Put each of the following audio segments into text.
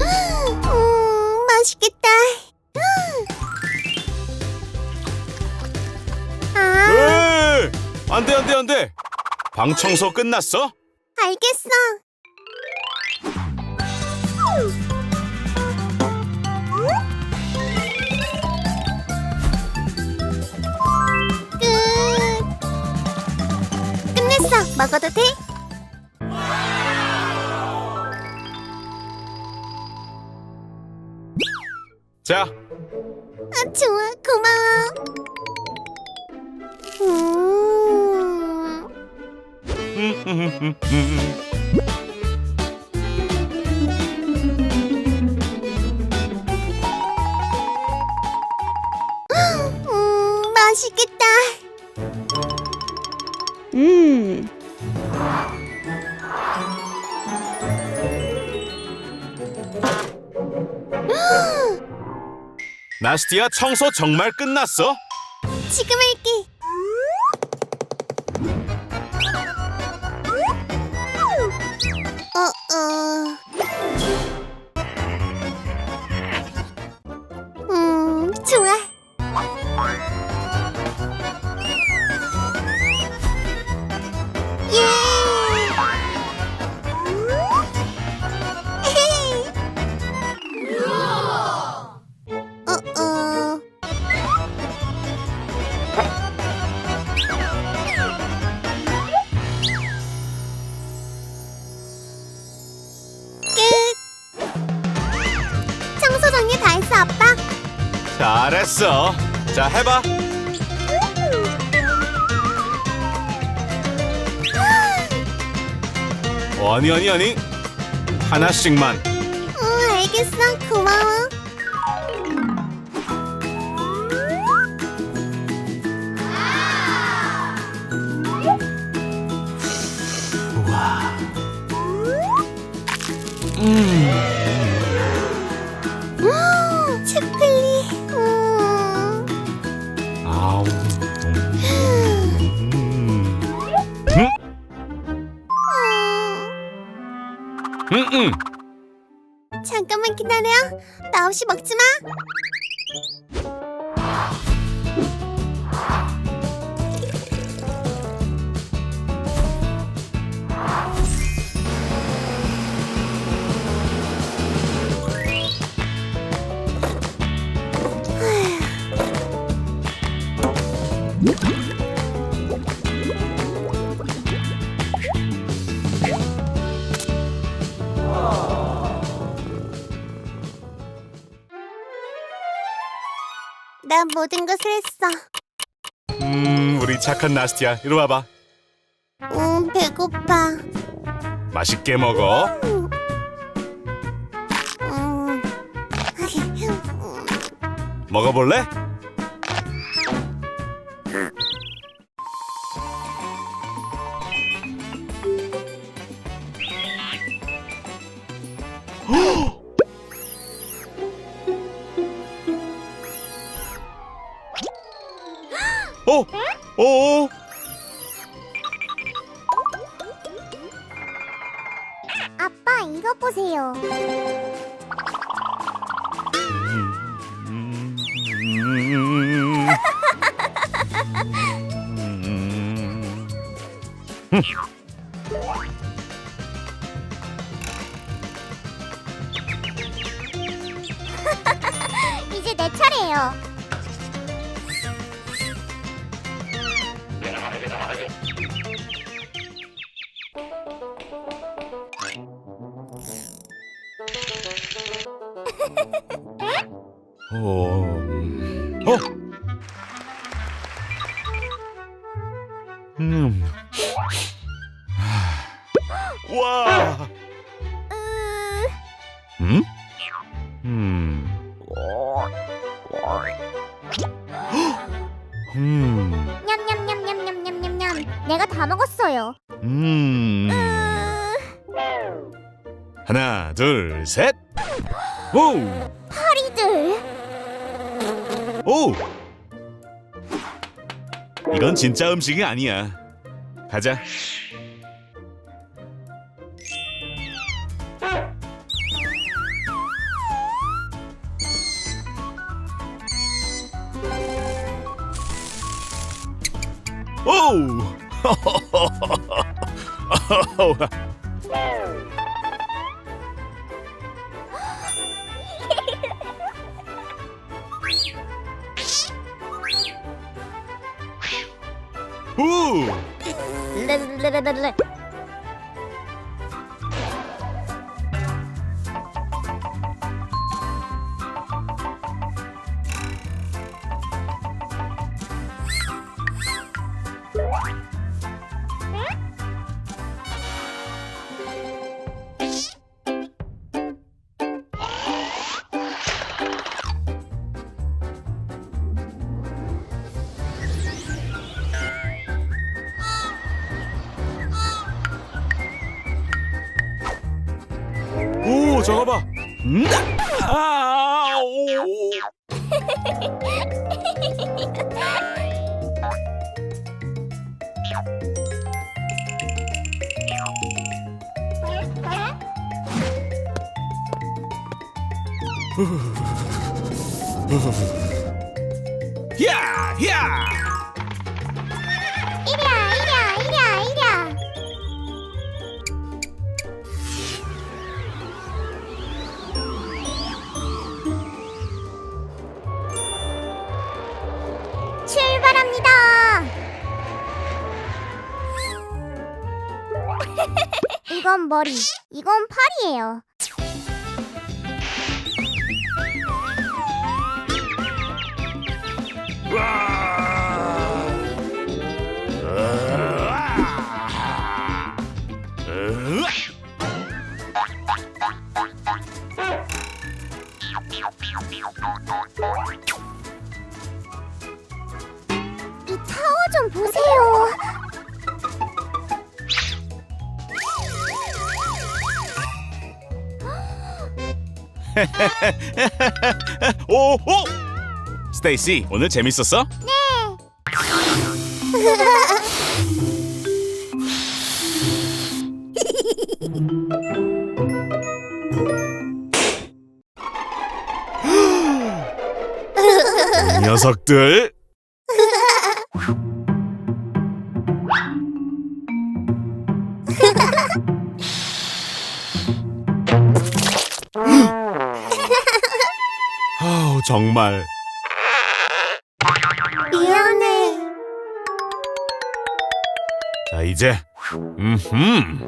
음, 맛있겠다. 아, 에이! 안돼 안돼 안돼. 방 청소 끝났어? 알겠어. 끝냈어. 먹어도 돼? 자, 아, 좋아. 고마워. 음. 음, 음, 음, 음. 나스티아 청소 정말 끝났어? 지금 할게. 어, 어. 잘했어. 자, 해봐. 어, 아니 아니 아니. 하나씩만. 어, 알겠어. 고마워. 우와. 음. 음, 레레야, 나 없이 먹지 마. 난 모든 것을 했어. 음, 우리 착한 나스티아. 이리 와봐. 음, 배고파. 맛있게 먹어. 음. 음. 먹어볼래? 어? 이제 내 차례예요. 어? 음. 어? 하나, 둘, 셋. 오! 파리들. 오! 이건 진짜 음식이 아니야. 가자. 오 우. 저거 봐. 음? 아, 오. 야, 야. 이랴 이 머리, 이건 팔이에요. 오, 오! 스테이시, 오늘 재밌었어? 이 녀석들. 정말 미안해. 자 이제 음흠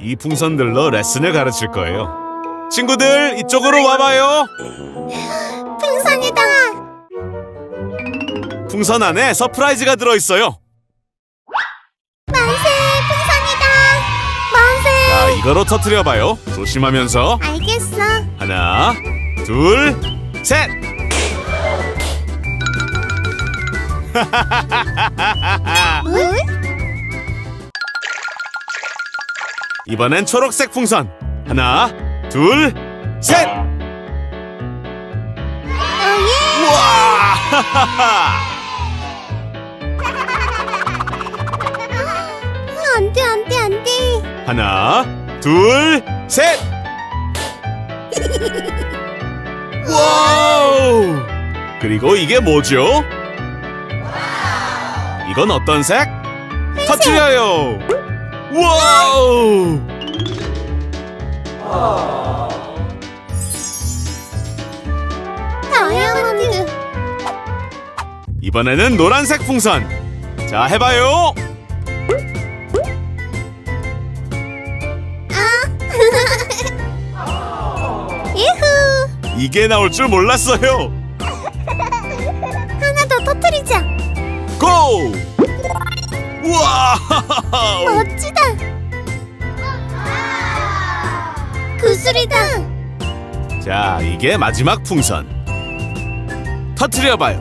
이 풍선들로 레슨을 가르칠 거예요 친구들 이쪽으로 와봐요 풍선이다. 풍선 안에 서프라이즈가 들어있어요 만세, 풍선이다. 만세. 자 이거로 터트려봐요 조심하면서 알겠어. 하나 둘셋 물? 이번엔 초록색 풍선 하나 둘셋 어, 우와 예. 안 돼, 안 돼, 안 돼. 하나, 둘, 셋! 와우! 그리고 이게 뭐죠? 이건 어떤 색? 터트려요! 와우! 다이아몬드. 이번에는 노란색 풍선. 자, 해봐요! 이게 나올 줄 몰랐어요! 하나 더 터뜨리자. 고! 우와! 멋지다. 구슬이다. 자, 이게 마지막 풍선. 터트려봐요.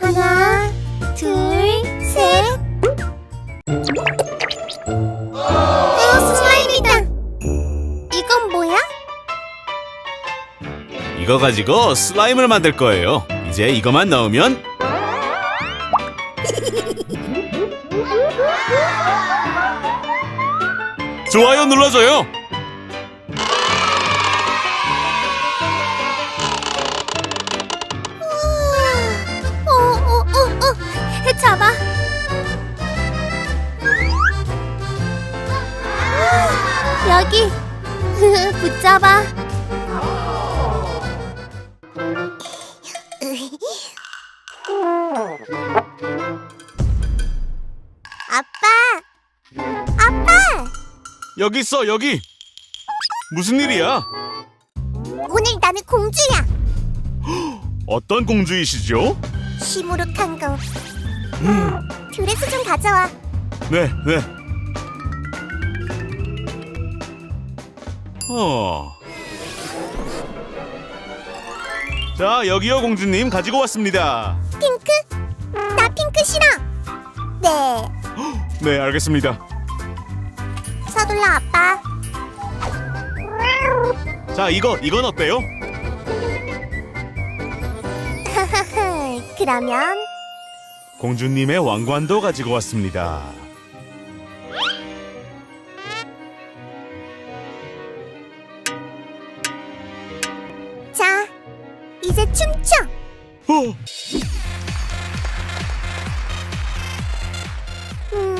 하나, 둘, 셋. 이거 가지고 슬라임을 만들 거예요. 이제 이거만 넣으면 좋아요 눌러줘요. 어, 어, 어, 어. 잡아. 여기 붙잡아. 아빠, 아빠, 여기 있어 여기. 무슨 일이야? 오늘 나는 공주야. 어떤 공주이시죠? 시무룩한 거. 드레스 좀 가져와. 네, 네. 어. 자, 여기요, 공주님. 가지고 왔습니다. 핑크? 나 핑크 싫어. 네, 네, 알겠습니다. 서둘러 아빠. 자, 이거, 이건 어때요? 그러면 공주님의 왕관도 가지고 왔습니다. 이제 춤춰. 어, 음,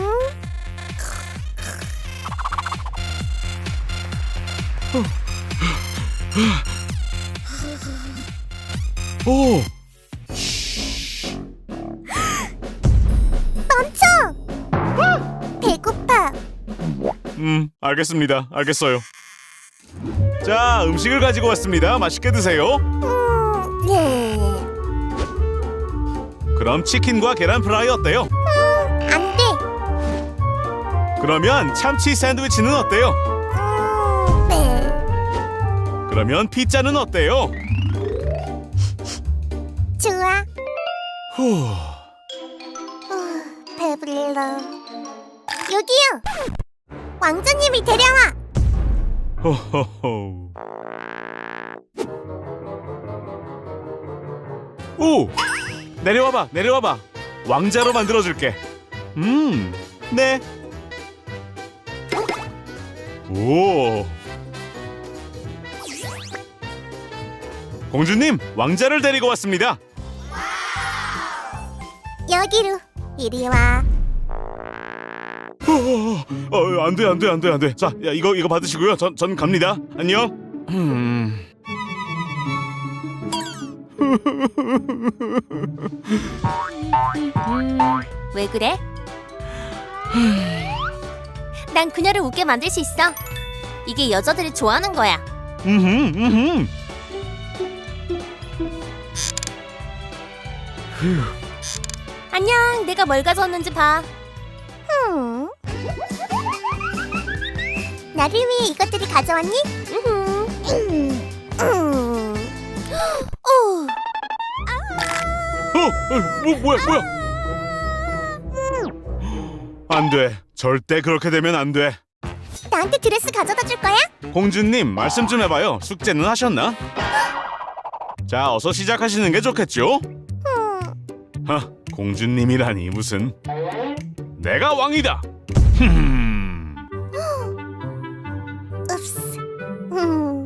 오, 멈춰. 배고파. 음, 알겠습니다. 알겠어요. 자, 음식을 가지고 왔습니다. 맛있게 드세요. 음, 네. 그럼 치킨과 계란 프라이 어때요? 안 돼. 그러면 참치 샌드위치는 어때요? 음, 네. 그러면 피자는 어때요? 좋아. 후. 후, 배불러. 여기요. 왕자님이 데려와. 호호호. 오! 내려와봐, 내려와봐. 왕자로 만들어줄게. 음, 네. 오. 공주님, 왕자를 데리고 왔습니다. 여기로. 이리 와. 어, 어, 안 돼, 안 돼, 안 돼, 안 돼. 자, 야, 이거 이거 받으시고요. 전, 전 갑니다. 안녕. 음. 왜 그래? 난 그녀를 웃게 만들 수 있어. 이게 여자들이 좋아하는 거야. 음흠, 음흠. 안녕, 내가 뭘 가져왔는지 봐. 음. 나를 위해 이것들이 가져왔니? 음. 음. 어, 뭐, 뭐야, 뭐야? 안 돼. 절대 그렇게 되면 안 돼. 나한테 드레스 가져다 줄 거야? 공주님, 말씀 좀 해봐요. 숙제는 하셨나? 자, 어서 시작하시는 게 좋겠죠? 음. 하, 공주님이라니 무슨? 내가 왕이다. 흠. 읍스. 음.